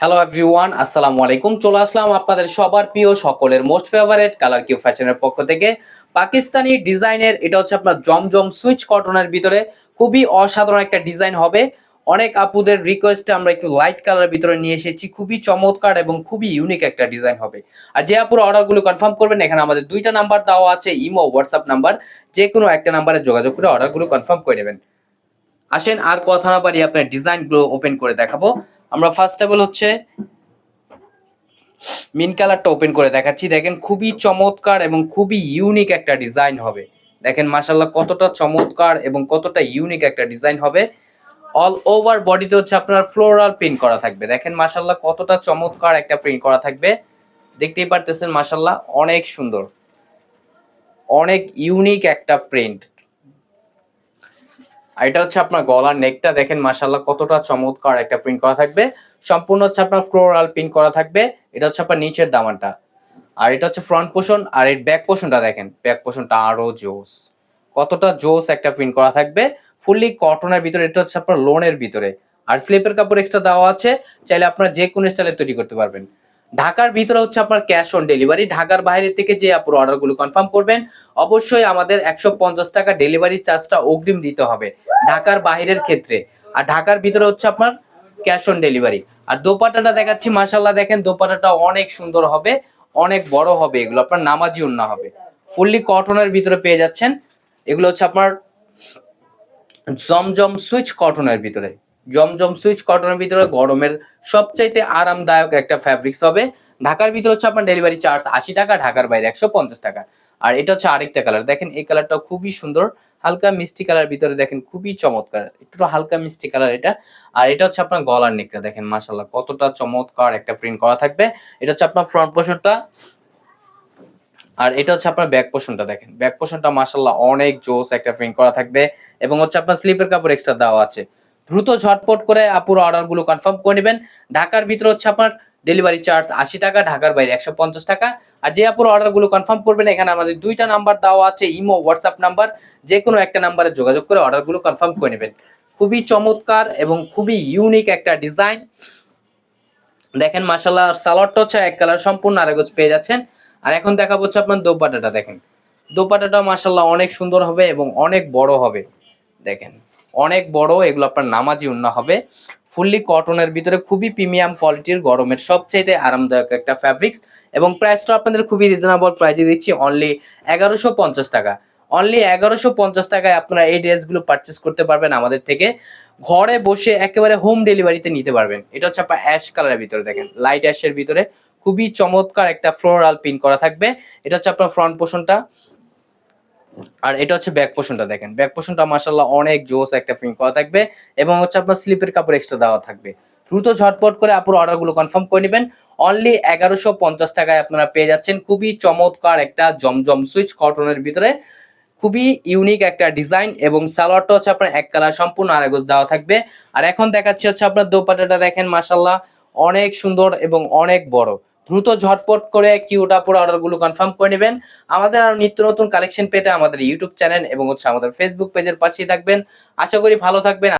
Hello everyone আসসালামু আলাইকুম চলে আসলাম আপনাদের সবার প্রিয় সকলের মোস্ট ফেভারিট কালার কিউ ফ্যাশনের পক্ষ থেকে। পাকিস্তানি ডিজাইনের, এটা হচ্ছে আপনার জমজম সুইচ কটনের ভিতরে। খুবই অসাধারণ একটা ডিজাইন হবে। অনেক আপুদের রিকোয়েস্টে আমরা একটু লাইট কালারের ভিতরে নিয়ে এসেছি। খুবই চমৎকার এবং খুবই ইউনিক একটা ডিজাইন হবে। আর যে আপুর অর্ডারগুলো কনফার্ম করবেন, এখানে আমাদের দুইটা নাম্বার দেওয়া আছে ইমো হোয়াটসঅ্যাপ নাম্বার যে কোনো একটা নাম্বারে যোগাযোগ করে অর্ডারগুলো কনফার্ম করে নেবেন। আসেন, আর কথা না পারি আপনার ডিজাইনগুলো ওপেন করে দেখাবো। আমরা ফার্স্ট অফ অল হচ্ছে মিন কালারটা ওপেন করে দেখাচ্ছি। দেখেন খুবই চমৎকার এবং খুবই ইউনিক একটা ডিজাইন হবে। দেখেন মাশাল্লাহ কতটা চমৎকার এবং কতটা ইউনিক একটা ডিজাইন হবে। অল ওভার বডিতে হচ্ছে আপনার ফ্লোরাল প্রিন্ট করা থাকবে। দেখেন মাশাল্লাহ কতটা চমৎকার একটা প্রিন্ট করা থাকবে। দেখতেই পারতেছেন মাশাল্লাহ অনেক সুন্দর। অনেক ইউনিক একটা প্রিন্ট আর এটা হচ্ছে আপনার গলার নেকটা দেখেন মাশাল্লাহ কতটা চমৎকার একটা প্রিন্ট করা থাকবে। সম্পূর্ণ হচ্ছে আপনার ফ্লোরাল প্রিন্ট করা থাকবে। এটা হচ্ছে আপনার নিচের দামানটা। আর এটা হচ্ছে ফ্রন্ট পোর্শন আর এর ব্যাক পোর্শনটা দেখেন ব্যাক পোর্শনটা আরও জোস। কতটা জোস একটা প্রিন্ট করা থাকবে। ফুললি কটনের ভিতরে, এটা হচ্ছে আপনার লোনের ভিতরে। আর স্লিপের কাপড় এক্সট্রা দেওয়া আছে, চাইলে আপনারা যে কোনো স্টাইলে তৈরি করতে পারবেন। ঢাকার ভিতরে হচ্ছে আপনার ক্যাশ অন ডেলিভারি ঢাকার বাইরে থেকে যে আপনার অর্ডারগুলো কনফার্ম করবেন, অবশ্যই আমাদের একশো পঞ্চাশ টাকা ডেলিভারি চার্জটা অগ্রিম দিতে হবে ঢাকার বাইরের ক্ষেত্রে। আর ঢাকার ভিতরে হচ্ছে আপনার ক্যাশ অন ডেলিভারি আর দোপাটাটা দেখাচ্ছি মাসাল্লাহ দেখেন দোপাটাটা অনেক সুন্দর হবে, অনেক বড় হবে এগুলো, আপনার নামাজি উন্না হবে। ফুললি কটনের ভিতরে পেয়ে যাচ্ছেন, এগুলো হচ্ছে আপনার জমজম সুইচ কটনের ভিতরে। জমজম সুইচ কটনের ভিতরে গরমের সবচাইতে আরামদায়ক একটা ফ্যাব্রিক্স হবে। ঢাকার ভিতরে হচ্ছে আপনার ডেলিভারি চার্জ আশি টাকা, ঢাকার বাইরে একশো পঞ্চাশ টাকা। আর এটা হচ্ছে আরেকটা কালার দেখেন এই কালারটা খুবই সুন্দর। হালকা মিষ্টি কালার ভিতরে দেখেন খুবই চমৎকার। একটু হালকা মিষ্টি কালার এটা। আর এটা হচ্ছে আপনার গলার নেকটা দেখেন মাশাল্লাহ কতটা চমৎকার একটা প্রিন্ট করা থাকবে। এটা হচ্ছে আপনার ফ্রন্ট পোর্শনটা আর এটা হচ্ছে আপনার ব্যাক পোর্শনটা দেখেন। ব্যাক পোর্শনটা মাশাল্লাহ অনেক জোস একটা প্রিন্ট করা থাকবে। এবং হচ্ছে আপনার স্লিপের কাপড় এক্সট্রা দেওয়া আছে। দ্রুত ঝটপট করে আপুর অর্ডারগুলো কনফার্ম করে নেবেন। ঢাকার ভিতরে হচ্ছে আপনার ডেলিভারি চার্জ আশি টাকা, ঢাকার বাইরে একশো পঞ্চাশ টাকা। আর যে আপুর অর্ডারগুলো কনফার্ম করবেন, এখানে আমাদের দুইটা নাম্বার দেওয়া আছে, ইমো হোয়াটসঅ্যাপ নাম্বার যে কোনো একটা নাম্বারে যোগাযোগ করে অর্ডারগুলো কনফার্ম করে নেবেন। খুবই চমৎকার এবং খুবই ইউনিক একটা ডিজাইন দেখেন মাসাল্লাহ সালোয়ারটা হচ্ছে এক কালার সম্পূর্ণ আরেগজ পেয়ে যাচ্ছেন। আর এখন দেখাবো হচ্ছে আপনার দোপাটাটা দেখেন। দোপাটাটা মাসাল্লাহ অনেক সুন্দর হবে এবং অনেক বড় হবে। দেখেন। অনেক বড়, এগুলো আপনার নামাজি উন্না হবে। ফুললি কটনের ভিতরে খুবই প্রিমিয়াম কোয়ালিটির গরমের সবচাইতে আরামদায়ক একটা ফ্যাব্রিক্স এবং প্রাইসটা আপনাদের খুবই রিজনেবল প্রাইসে দিচ্ছি অনলি এগারোশো পঞ্চাশ টাকা। অনলি এগারোশো পঞ্চাশ টাকায় আপনারা এই ড্রেসগুলো পারচেস করতে পারবেন আমাদের থেকে। ঘরে বসে একেবারে হোম ডেলিভারিতে নিতে পারবেন। এটা হচ্ছে আপনার অ্যাশ কালারের ভিতরে দেখেন লাইট অ্যাশের ভিতরে। খুবই চমৎকার একটা ফ্লোরাল পিন করা থাকবে। এটা হচ্ছে আপনার ফ্রন্ট পোর্শনটা আর এটা হচ্ছে ব্যাক পোর্শনটা দেখেন। ব্যাক পোর্শনটা মাসাল্লাহ অনেক জোস একটা প্রিন্ট করা থাকবে এবং হচ্ছে আপনার স্লিপের কাপড় এক্সট্রা দেওয়া থাকবে। দ্রুত ঝটপট করে আপুর অর্ডারগুলো কনফার্ম করে নেবেন। অনলি এগারোশো পঞ্চাশ টাকায় আপনারা পেয়ে যাচ্ছেন। খুবই চমৎকার একটা জমজম সুইচ কটনের ভিতরে। খুবই ইউনিক একটা ডিজাইন এবং সালোয়ারটা হচ্ছে আপনার এক কালার সম্পূর্ণ আরেগোজ দেওয়া থাকবে। আর এখন দেখাচ্ছি হচ্ছে আপনার দোপাটাটা দেখেন মাসাল্লাহ অনেক সুন্দর এবং অনেক বড়। দ্রুত ঝটপট করে কিউটা পুরো অর্ডারগুলো কনফার্ম করে নেবেন। আমাদের আরও নিত্য নতুন কালেকশন পেতে আমাদের ইউটিউব চ্যানেল এবং হচ্ছে আমাদের ফেসবুক পেজের পাশেই থাকবেন। আশা করি ভালো থাকবেন।